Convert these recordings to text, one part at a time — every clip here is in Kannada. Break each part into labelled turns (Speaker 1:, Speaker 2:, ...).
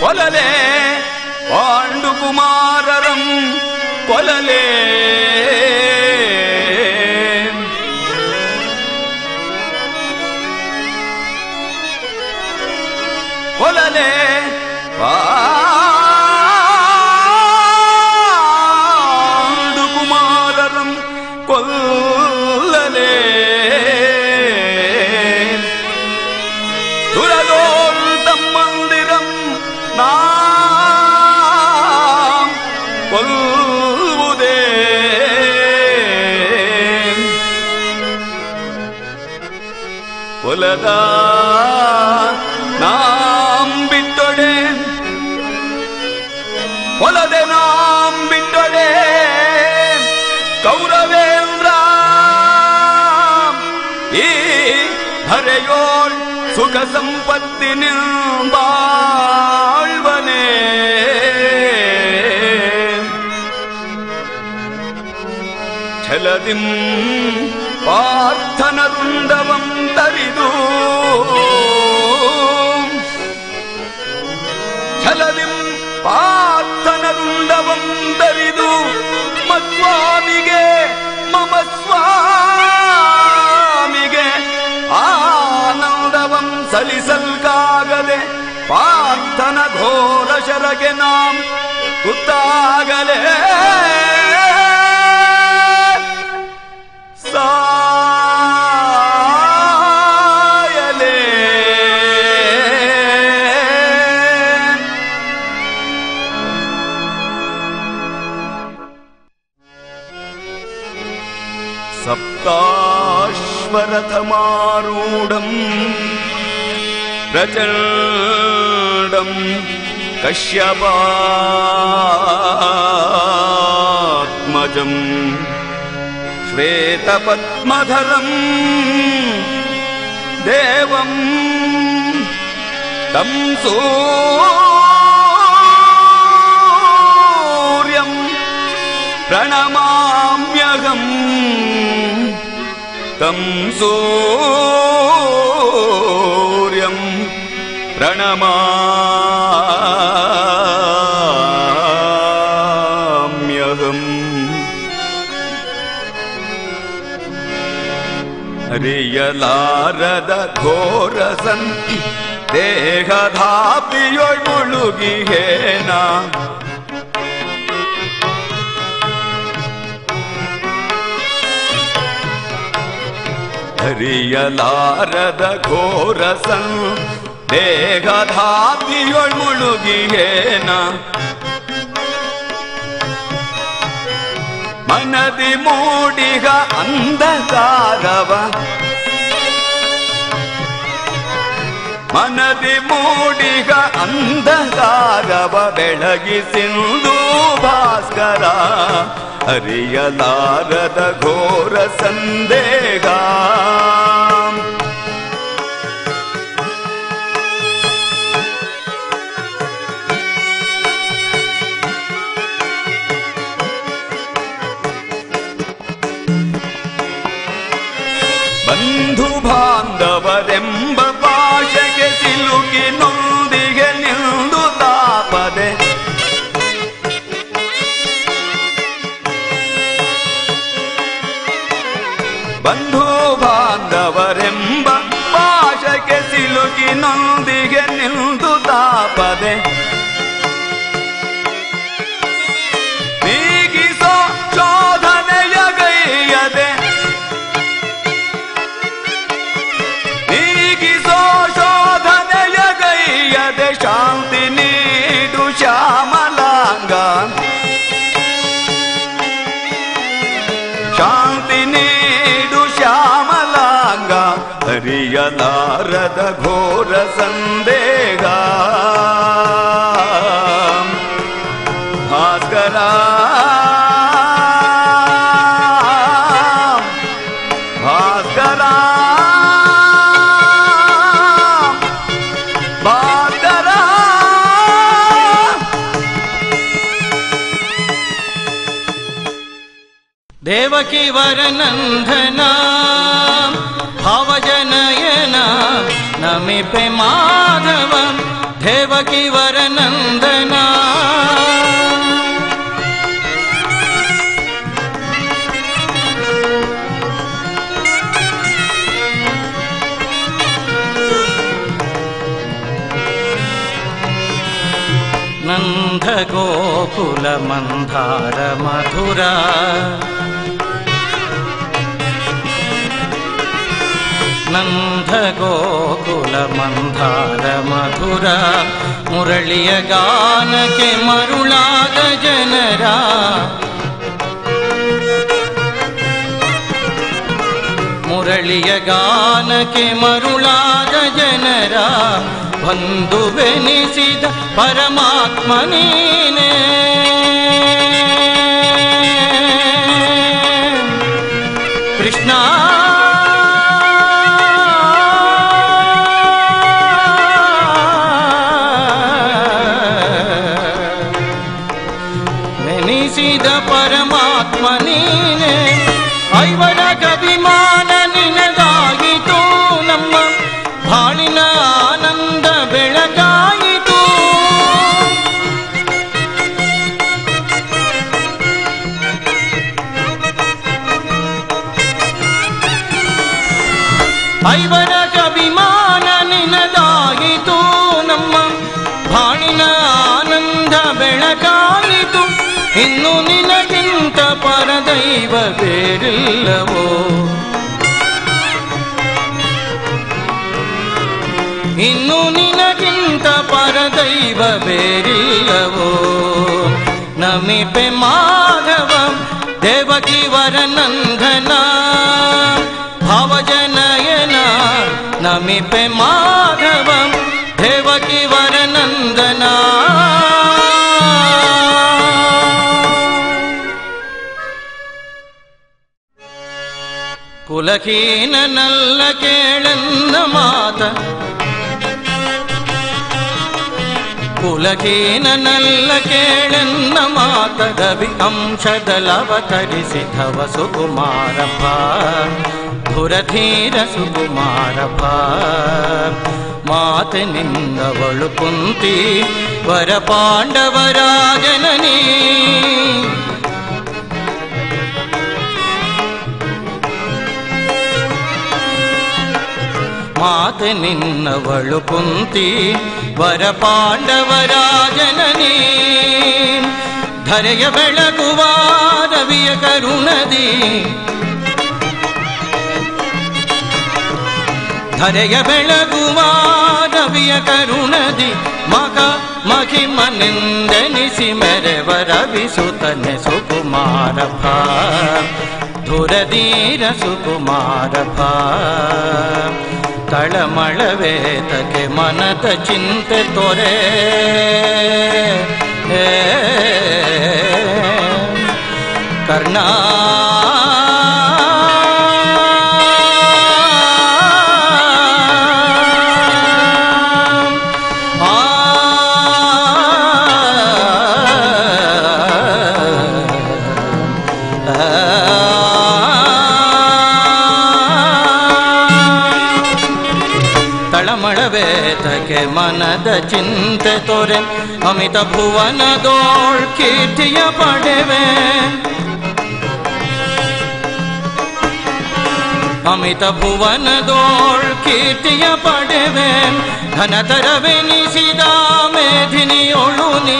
Speaker 1: కొలలే పాండు కుమారం కొలలే கொலத நாம் ಬಿಟ್ಟೊಡೆ ಕೊಲದೆ நாம் ಬಿಟ್ಟೊಡೆ ಕೌರವೇಂದ್ರ ಈ ಹರೆಯೋಳ್ ಸುಖ ಸಂಪತ್ತಿನ ಬಾಳ್ವನೆ ಛಲದಿಂ ಪಾರ್ಥನ ಗೆ ನಾಂ ಗೊತ್ತಾಗಲೇ ಸಾಯಲೇ സപ്താശ്വരഥമാരൂഢം പ്രചണ്ഡം कश्यपात्मजम् श्वेतपद्मधरम् देवम् तं सूर्यम् प्रणमाम्यहम् तं सूर्यं प्रणमाम्यहम् ಹರಿಯಲಾರದ ಘೋರ ಸಂತಿ ದೇಹಧಾಪಿಯೊಳ್ ಮುಳುಗಿಹೇನ ಹರಿಯಲಾರದ ಘೋರ ಸಂ ಮನದಿ ಮೂಡಿಗ ಅಂಧಕಾರವ. ಮನದಿ ಮೂಡಿಗ ಅಂಧಕಾರವ. ಬೆಳಗಿಸಿಂದು ಭಾಸ್ಕರ ಹರಿಯಲಾರದ ಘೋರ ಸಂದೇಹ ನಿಂದು ತಾಪದೆ. ನೀಗಿಸೋ ಶೋಧನೆಯ ನೀಗಿಸೋ ಶೋಧನೆಯ ಗೈಯದೆ ಶಾಂತಿ ನೀಡು ಶ್ಯಾಮಲಾಂಗ ಶಾಂತಿ ಘೋರ ಸಂದೇಹ देवकी
Speaker 2: वरनन्दना न नमिपे प्रे देवकी वरनन्दना नन्द मधुरा ಗೋಕುಲ ಮಂದಾರ ಮಧುರ ನಂದ ಗೋಕುಲ ಮಂದಾರ ಮಧುರ ಮುರಳಿಯ ಗಾನಕ್ಕೆ ಮರುಳಾದ ಜನರ. ಮುರಳಿಯ ಗಾನಕ್ಕೆ ಮರುಳಾದ ಜನರ. ಬಂಧುವೆನಿಸಿದ ಪರಮಾತ್ಮ ನೀನೇ. ಕೃಷ್ಣ ಐವರ ಕವಿಮಾನ ನಿನದಾಗಿತು ನಮ್ಮ ಬಾಣಿನ ಆನಂದ ಬೆಳಕಾಯಿತು ಇನ್ನು ನಿನಗಿಂತ ಪರದೈವ ಬೇರಿಲ್ಲವೋ? ಇನ್ನು ನಿನಗಿಂತ ಪರದೈವ ಬೇರಿಲ್ಲವೋ? ನಮಿಪೆ ಮಾಧವ ದೇವಕಿ ವರನಂದನ ನಮಿಪೆ ಮಾಧವ ದೇವಕಿ ವರನಂದನ ಕುಲಹೀನನಲ್ಲ ಕೇಳನ್ನ ಮಾತ ಕುಲಹೀನನಲ್ಲ ಕೇಳನ್ನ ಮಾತ ಗವಿ ಅಂಶದಲವತರಿಸಿಧವ ಸುಕುಮಾರಪ್ಪ ಧುರಧೀರ ಸುಕುಮಾರಪ್ಪ ಮಾತಿನಿಂದವಳು ಕುಂತಿ ವರ ಪಾಂಡವರ ಜನನೀ ಮಾತೆ ನಿನ್ನವಳು ಕುಂತಿ ವರ ಪಾಂಡವರ ಜನನಿ ಧರೆಯ ಬೆಳಗುವ ರವಿಯ ಕರುಣದಿ ಧರೆಯ ಬೆಳಗುವ ರವಿಯ ಕರುಣದಿ ಮಗ ಮಹಿಮನೆಂದೆನಿಸಿ ಮೆರೆವ ರವಿಸುತನೆ ಸುಕುಮಾರ ಭಾ ಧುರಧೀರ ಸುಕುಮಾರ ಭಾ ತಳಮಳವೇತಕ್ಕೆ ಮನದ ಚಿಂತೆ ತೊರೆ ಏ, ಕರ್ಣ ಮನದ ಚಿಂತೆ ತೊರೆ ಅಮಿತ ಭುವನದೋಳ್ ಕೀರ್ತಿಯ ಪಡೆವೆ ಅಮಿತ ಭುವನದೋಳ್ ಕೀರ್ತಿಯ ಪಡೆವೆ ಘನತರವೆನಿಸಿದ ಮೇಧಿನಿಯೊಳು ನೀ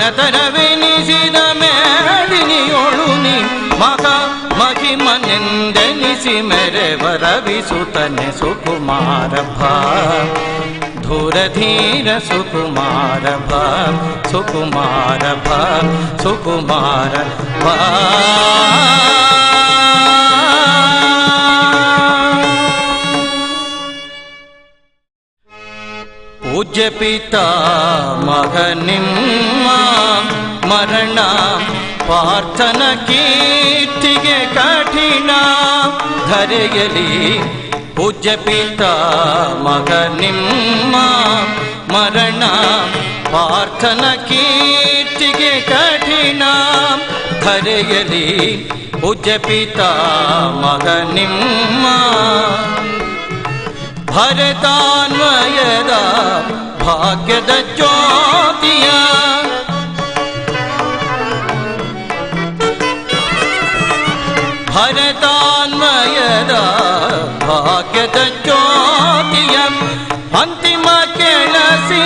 Speaker 2: ಘನತರವೆನಿಸಿದ ಮೇದಿನಿಯೊಳು ನೀ ಮಗ ಮಹಿಮನೆಂದೆನಿಸಿ ಮೆರೆವ कविसुतन सुकुमार धुरधीर सुकुमार भव सुकुमार भव सुकुमार भव पूज्य पिता मगनिम्म मरण पार्थन कीर्तिगे कठिना। ಧರೆಯಲಿ ಪೂಜ್ಯ ಪಿತಾ ಮಗ ನಿಮ್ಮ ಮರಣ, ಪಾರ್ಥನ ಕೀರ್ತಿಗೆ ಕಠಿಣ. ಧರೆಯಲಿ ಪೂಜ್ಯ ಪಿತಾ ಮಗ ನಿಮ್ಮ ಭರತಾನ್ವಯದ ಭಾಗ್ಯದ ಜ್ಯೋತಿಯ ಭಾಗ್ಯದ ಜ್ಯೋತಿಯ ಅಂತಿಮ ಕೆಳಸಿ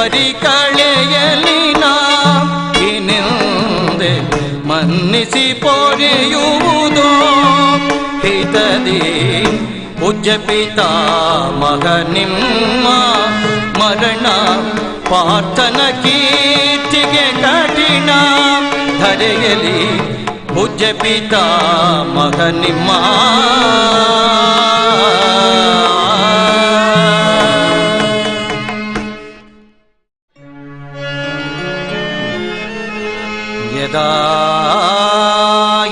Speaker 2: ಪೇಪರಿ ಕಳೆಯಲಿ ನಾ ಇನ್ನಿಂದೆ ಮನ್ನಿಸಿ ಪೊರೆಯುವುದು? ಹಿತದಿ ಪೂಜ್ಯ ಪಿತಾ ಮಗ ನಿಮ್ಮ ಮರಣ ಪಾರ್ಥನ ಕೀರ್ತಿಗೆ ಕಠಿಣ. ಧರೆಯಲಿ ಪೂಜ್ಯ ಪಿತಾ ಮಗ ನಿಮ್ಮ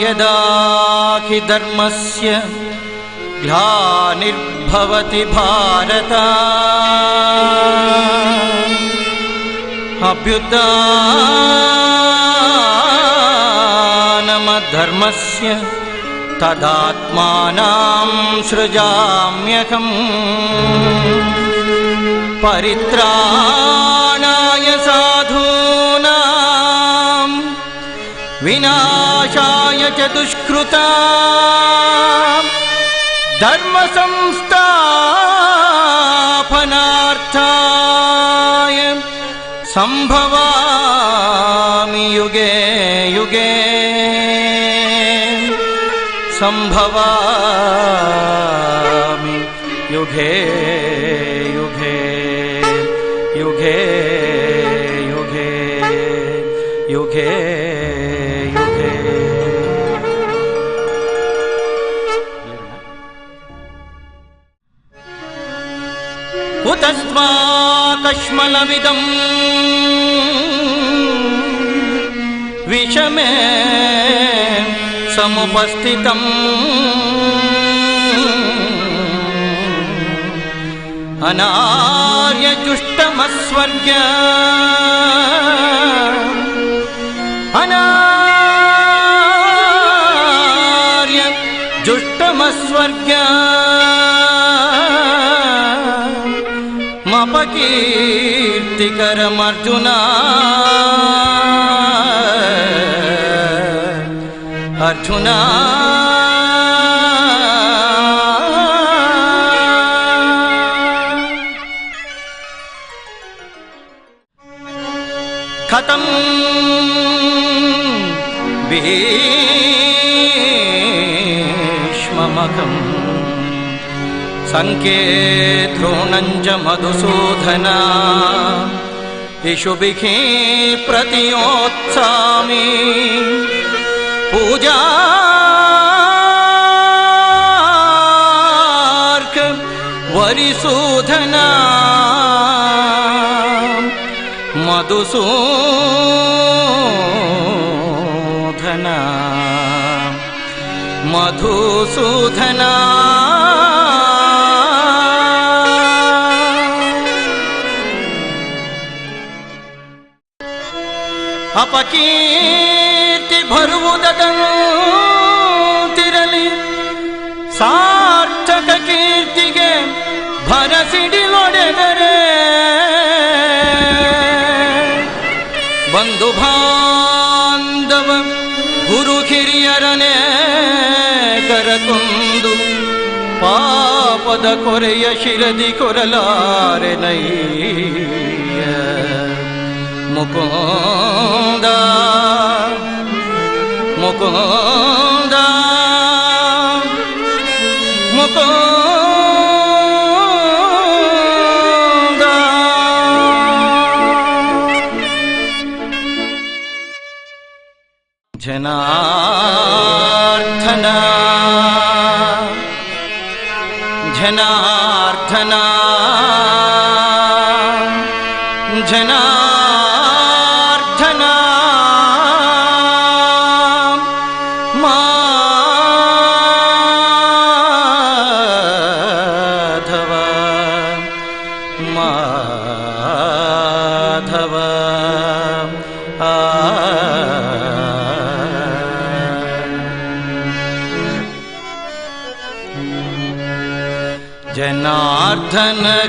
Speaker 2: यदाखि धर्मस्य ग्रा निर्भवति भारता। अभ्युदा न मद्धर्मस्य तदात्मानं सृजाम्यकम् परित्राणाय सा विनाशाय च दुष्कृता। धर्मसंस्थापनार्थाय सम्भवामि युगे युगे। सम्भवामि युगे। कश्मलमिदम् विषमे समुपस्थितम् अनार्यजुष्टमस्वर्ग करमर्जुना अर्जुना कथं भीष्मगम् संकेतोनञ्ज मधुसूधना यशुविखी प्रतियोत्सामि। पूजा वरिसूधना। मधुसूधना। मधुसूधना। ಅಪಕೀರ್ತಿ ಬರುವುದದಂತಿರಲಿ ಸಾರ್ಥಕ ಕೀರ್ತಿಗೆ ಭರಸಿಡಿಲೊಡೆದರೆ ಬಂಧು ಬಾಂಧವ, ಗುರು ಹಿರಿಯರನೇ ಕರಕೊಂದು ಪಾಪದ ಕೊರೆಯ ಶಿರದಿ ಕೊರಲಾರೆ ನಯ್ಯ もこんだ。もこ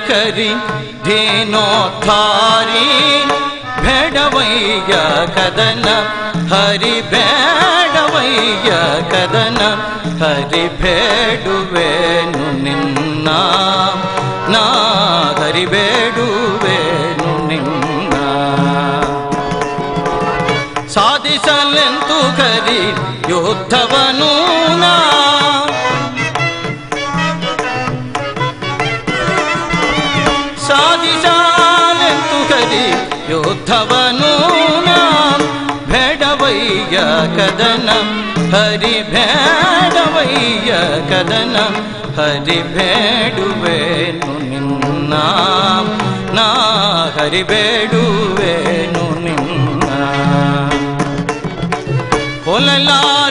Speaker 2: ಕರಿ ಧೇನೋಥಾರಿ ಬೇಡವಯ್ಯ ಕದನ, ಹರಿ ಬೇಡವಯ್ಯ ಕದನ, ಹರಿ ಬೇಡುವೆನು ನಿನ್ನ, ನಾ ಹರಿ ಬೇಡುವೆನು ನಿನ್ನ. ಸಾಧಿಸಲೆಂತು ಕರಿ ಯೋಧವನು ನಾ ಕರಿ ಯೋಧವನು ನಾಂ ಬೇಡವಯ್ಯ ಕದನ, ಹರಿ ಬೇಡವಯ್ಯ ಕದನ, ಹರಿ ಬೇಡುವೆನು ನಿನ್ನ. ನಾ ಹರಿ ಬೇಡುವೆನು ನಿನ್ನ. ಕೊಲಲಾರನು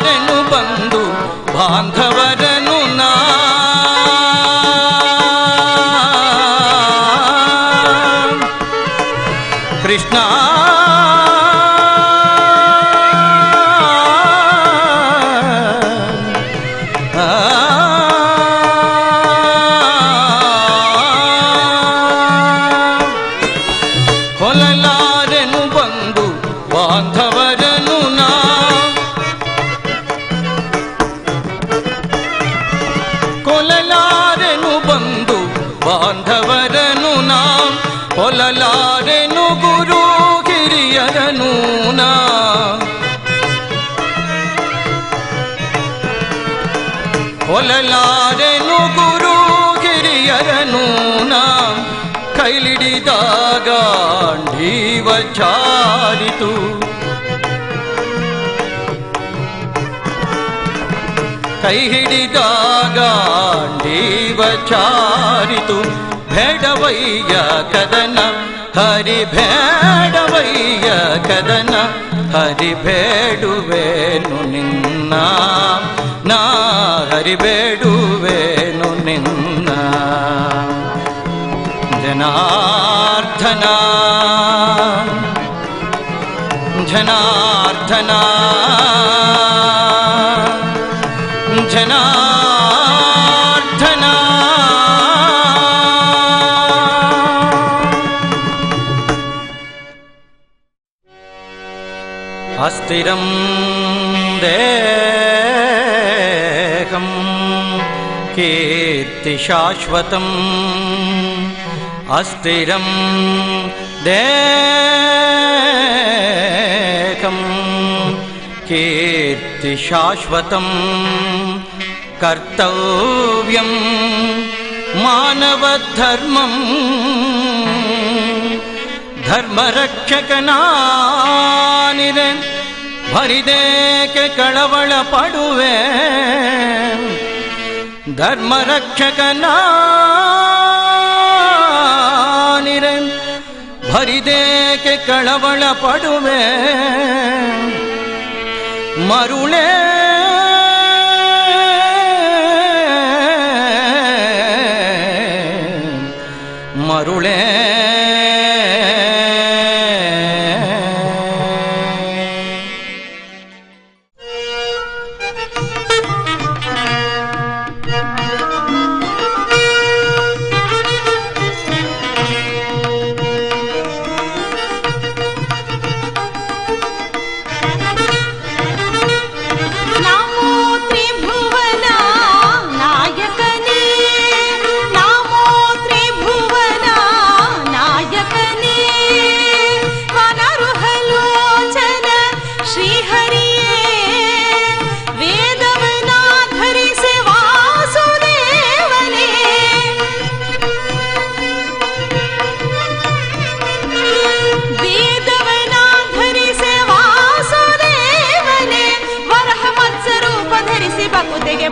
Speaker 2: इव चारितु कैहिडिदागाण्डीव चारितु भेडवय्य कदन हरि भेडवय्य कदन हरि भेडुवेनु निन्ना నా హరివేడువేను నిన్న జనార్దనా जनार्दना जनार्दना अस्थिरं देकं कीर्तिशाश्वतम्। अस्थिरं दे ಕೀರ್ತಿಶಾಶ್ವತಂ ಕರ್ತವ್ಯಂ ಮಾನವಧರ್ಮಂ ಧರ್ಮರಕ್ಷಕನಾನಿರೆ ಭರಿದೇಕೆ ಕಳವಳ ಪಡುವೆ ಧರ್ಮರಕ್ಷಕನಾನಿರೆ ಭರಿದೇಕೆ ಕಳವಳ ಪಡುವೆ മരുളേ.
Speaker 3: മരുളേ.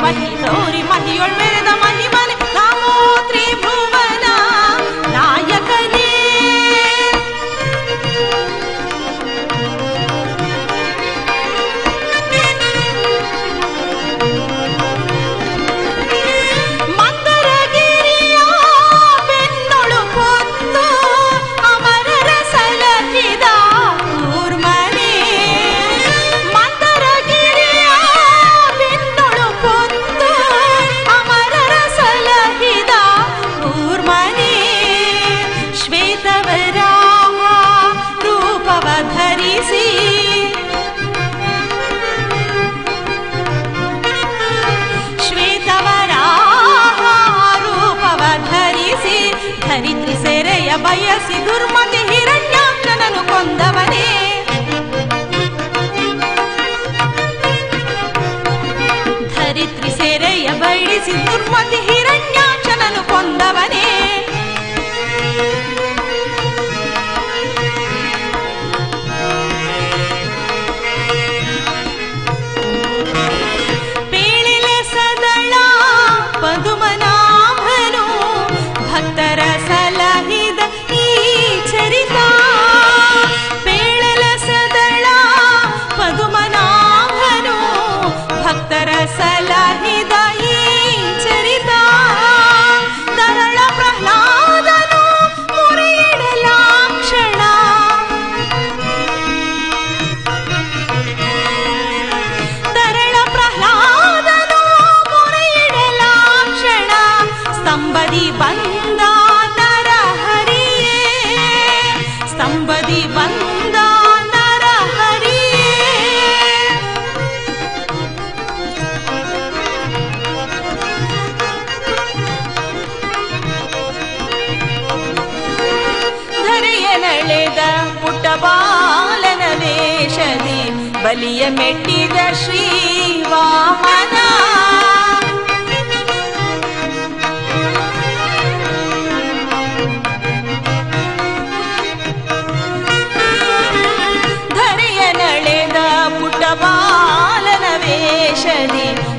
Speaker 3: mati, sauri mati, ol me Dharitri ಸೆರೆಯ ಬಯಸಿ ದುರ್ಮತಿ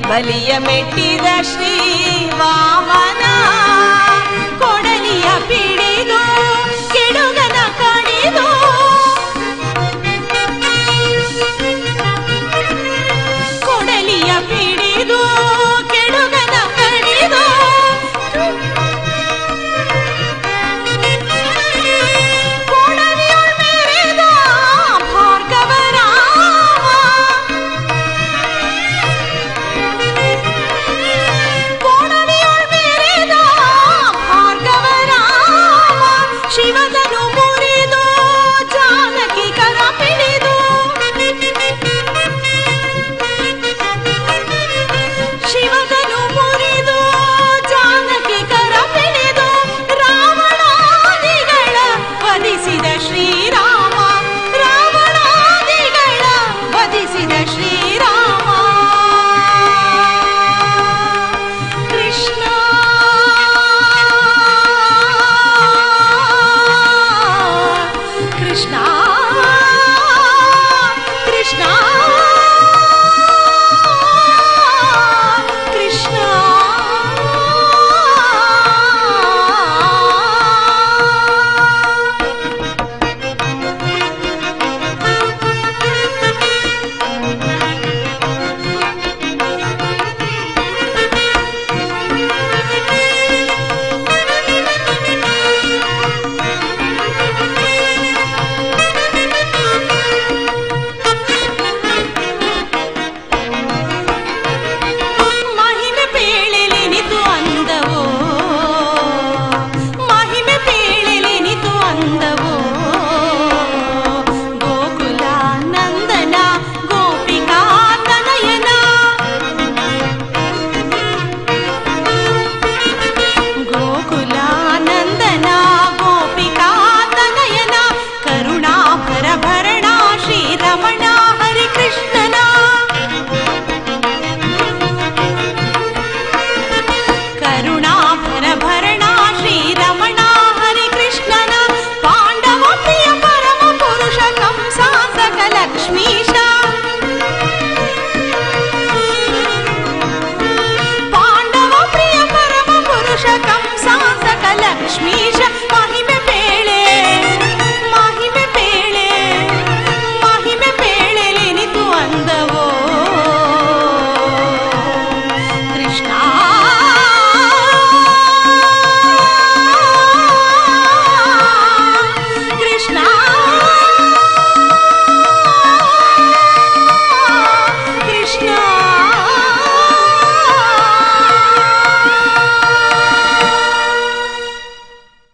Speaker 3: ಬಲಿಯ ಮೆಟ್ಟಿದ ಶ್ರೀ ವಾಮನ